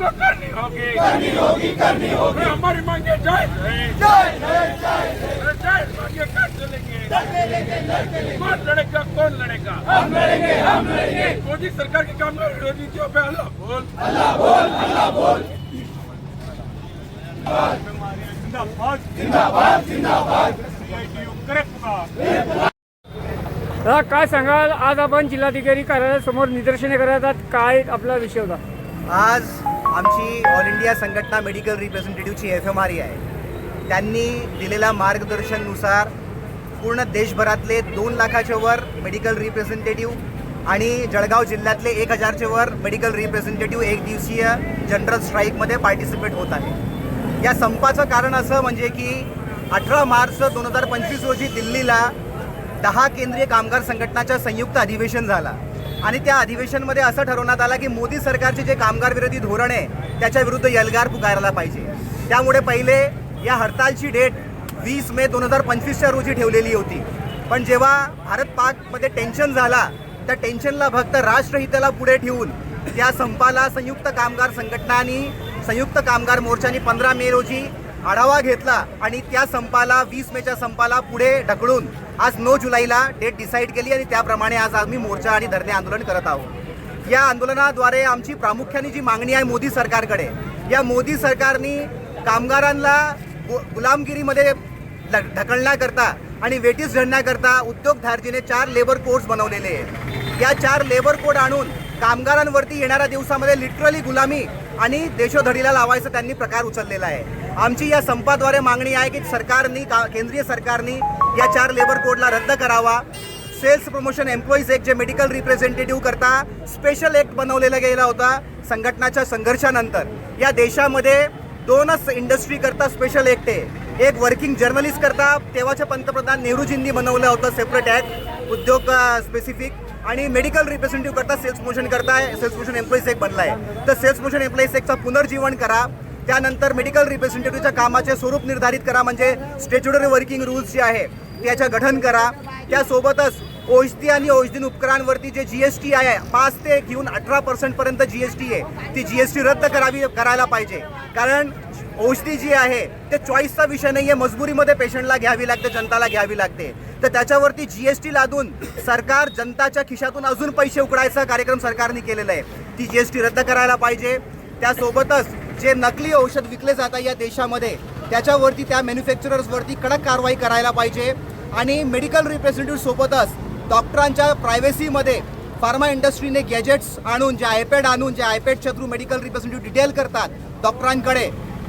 हमको करनी होगी? करनी होगी करनी होगी। हमारी मांगे जय जय जय जय जय मांगे कर चलेंगे। कौन लड़ेगा कौन लड़ेगा? हम लड़ेंगे हम लड़ेंगे। मोदी सरकार के काम विरोधी नीतियों पे अल्लाह बोल। दादा काय सांगाल? आज आपण जिल्हाधिकारी कार्यालयासमोर निदर्शने करत आहात. काय आपला विषय होता? आज आमची ऑल इंडिया संघटना मेडिकल रिप्रेझेंटेटिव्हची एफ एम आर आहे. त्यांनी दिलेल्या मार्गदर्शननुसार पूर्ण देशभरातले दोन लाखाच्या वर मेडिकल रिप्रेझेंटेटिव्ह आणि जळगाव जिल्ह्यातले एक हजारचे वर मेडिकल रिप्रेझेंटेटिव्ह एक दिवसीय जनरल स्ट्राईकमध्ये पार्टिसिपेट होत आहे. या संपाचं कारण असं म्हणजे की अठरा मार्च दोन हजार पंचवीस रोजी दिल्लीला दहा केंद्रीय कामगार संघटनाच्या संयुक्त अधिवेशन झाला. आणि त्या अधिवेशनमध्ये असं ठरवण्यात आलं की मोदी सरकारचे जे कामगार विरोधी धोरण आहे त्याच्या विरुद्ध एल्गार पुकारायला पाहिजे. त्यामुळे पहिले या हडतालची डेट वीस मे दोन हजार पंचवीसच्या रोजी ठेवलेली होती. पण जेव्हा भारत पाकमध्ये टेन्शन झाला त्या टेन्शनला फक्त राष्ट्रहिताला पुढे ठेवून त्या संपाला संयुक्त कामगार संघटनांनी संयुक्त कामगार मोर्चानी पंधरा मे रोजी आढावा घेतला आणि त्या संपाला वीस मेच्या संपाला पुढे ढकलून आज नऊ जुलैला डेट डिसाईड केली आणि त्याप्रमाणे आज आम्ही मोर्चा आणि धरणे आंदोलन करत आहोत. या आंदोलनाद्वारे आमची प्रामुख्याने जी मागणी आहे मोदी सरकारकडे या मोदी सरकारने कामगारांना गु- गुलामगिरीमध्ये ढकलण्याकरता आणि वेटीस झडण्याकरता उद्योगधारजीने चार लेबर कोड्स बनवलेले आहेत. या चार लेबर कोड आणून कामगारांवरती येणाऱ्या दिवसामध्ये लिटरली गुलामी आणि देशोधडीला लावायचा त्यांनी प्रकार उचललेला आहे. आमची या संपाद्वारे मागणी आहे की सरकारनी का केंद्रीय सरकारनी या चार लेबर कोडला रद्द करावा. सेल्स प्रमोशन एम्प्लॉईज एक जे मेडिकल रिप्रेझेंटेटिव्ह करता स्पेशल एक्ट बनवलेला गेला होता संघटनाच्या संघर्षानंतर. या देशामध्ये दोनच इंडस्ट्री करता स्पेशल एक्ट आहे. एक वर्किंग जर्नलिस्ट करता तेव्हाचे पंतप्रधान नेहरूजींनी बनवलं होतं सेपरेट ॲक्ट उद्योग स्पेसिफिक आणि मेडिकल रिप्रेझेंटेटिव्ह करता सेल्स प्रमोशन करताय सेल्स प्रमोशन एम्प्लॉईज एक बनला आहे तर सेल्स प्रमोशन एम्प्लॉईज एकचा पुनर्जीवन करा. त्यानंतर मेडिकल रिप्रेझेंटेटिव्हच्या कामाचे स्वरूप निर्धारित करा म्हणजे स्टेच्युटरी वर्किंग रूल्स जे आहे त्याचं गठन करा. त्यासोबतच औषधी आणि औषधी उपकरणांवरती जे जी एस टी आहे पाच ते घेऊन अठरा पर्सेंटपर्यंत जी एस टी आहे ती जी एस टी रद्द करावी करायला पाहिजे. कारण औषधी जी आहे ते चॉईसचा विषय नाही आहे मजबुरीमध्ये पेशंटला घ्यावी लागते जनताला घ्यावी लागते. तर त्याच्यावरती जी एस टी लादून सरकार जनताच्या खिशातून अजून पैसे उकडायचा कार्यक्रम सरकारने केलेला आहे. ती जी एस टी रद्द करायला पाहिजे. त्यासोबतच जे नकली औषध विकले जातात या देशामध्ये त्याच्यावरती त्या मॅन्युफॅक्चरर्सवरती कडक कारवाई करायला पाहिजे. आणि मेडिकल रिप्रेझेंटेटिव्ह सोबतच डॉक्टरांच्या प्रायव्हसीमध्ये फार्मा इंडस्ट्रीने गॅजेट्स आणून जे आयपॅड आणून जे आयपॅडच्या थ्रू मेडिकल रिप्रेझेंटेटिव्ह डिटेल करतात डॉक्टरांकडे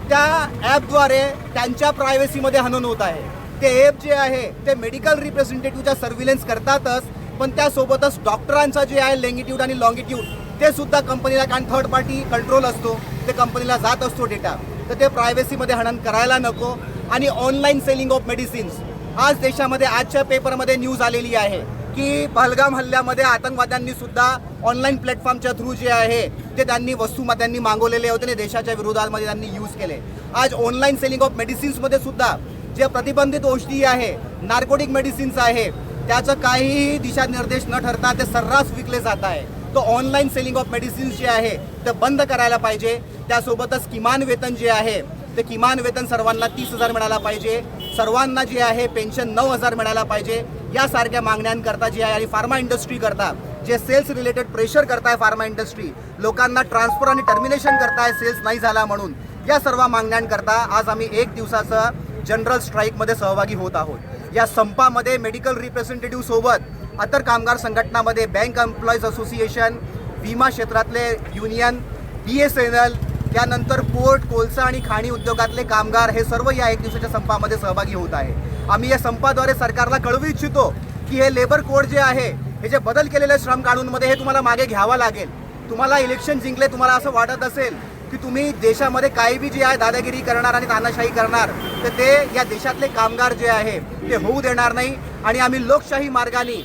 त्या ॲपद्वारे त्यांच्या प्रायव्हसीमध्ये हनन होत आहे. ते ॲप जे आहे ते मेडिकल रिप्रेझेंटेटिव्हच्या सर्व्हिलन्स करतातच पण त्यासोबतच डॉक्टरांचा जे आहे लेंगिट्यूड आणि लॉंगिट्यूड ते सुद्धा कंपनीला कारण थर्ड पार्टी कंट्रोल असतो ते कंपनीला जात असतो डेटा तर ते प्रायव्हसीमध्ये हनन करायला नको. आणि ऑनलाईन सेलिंग ऑफ मेडिसिन्स आज देशामध्ये आजच्या पेपरमध्ये न्यूज आलेली आहे. की पहलगाम हल्ल्यामध्ये आतंकवाद्यांनी सुद्धा ऑनलाईन प्लॅटफॉर्मच्या थ्रू जे आहे ते त्यांनी वस्तू त्यांनी मागवलेले होते आणि देशाच्या विरोधामध्ये त्यांनी यूज केले. आज ऑनलाईन सेलिंग ऑफ मेडिसिन्समध्ये सुद्धा जे प्रतिबंधित औषधी आहे नार्कोटिक मेडिसिन्स आहे त्याचं काहीही दिशानिर्देश न ठरता ते सर्रास विकले जात आहे. तो ऑनलाईन सेलिंग ऑफ मेडिसिन्स जे आहे ते बंद करायला पाहिजे. त्यासोबतच किमान वेतन जे आहे ते किमान वेतन सर्वांना तीस हजार मिळायला पाहिजे. सर्वांना जे आहे पेन्शन नऊ हजार मिळायला पाहिजे. यासारख्या मागण्यांकरता जे आहे आणि फार्मा इंडस्ट्री करता जे सेल्स रिलेटेड प्रेशर करताय फार्मा इंडस्ट्री लोकांना ट्रान्सफर आणि टर्मिनेशन करताय सेल्स नाही झाला म्हणून या सर्व मागण्यांकरता आज आम्ही एक दिवसाचं जनरल स्ट्राईकमध्ये सहभागी होत आहोत. या संपामध्ये मेडिकल रिप्रेझेंटेटिव्ह सोबत इतर कामगार संघटनामध्ये बँक एम्प्लॉईज असोसिएशन विमा क्षेत्रातले union B S N L त्यानंतर पोर्ट कोळसा आणि खाणी उद्योगातले कामगार हे सर्व या एक दिवसाच्या संपामध्ये सहभागी होत आहे आम्ही या संपाद्वारे सरकारला कळवू इच्छितो की हे लेबर कोड जे आहे हे जे बदल केलेले श्रम कानूनमध्ये हे तुम्हाला मागे घ्यावा लागेल. तुम्हाला इलेक्शन जिंकले तुम्हाला असं वाटत असेल की तुम्ही देशामध्ये काही बी जे आहे दादागिरी करणार आणि तानाशाही करणार तर ते या देशातले कामगार जे आहे ते होऊ देणार नाही. आणि आम्ही लोकशाही मार्गाने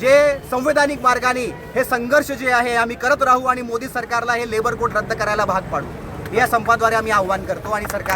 जे संवैधानिक मार्गाने हे संघर्ष जे आहे आम्ही करत राहू आणि मोदी सरकारला हे लेबर कोड रद्द करायला भाग पाडू. या संपाद्वारे आम्ही आव्हान करतो आणि सरकार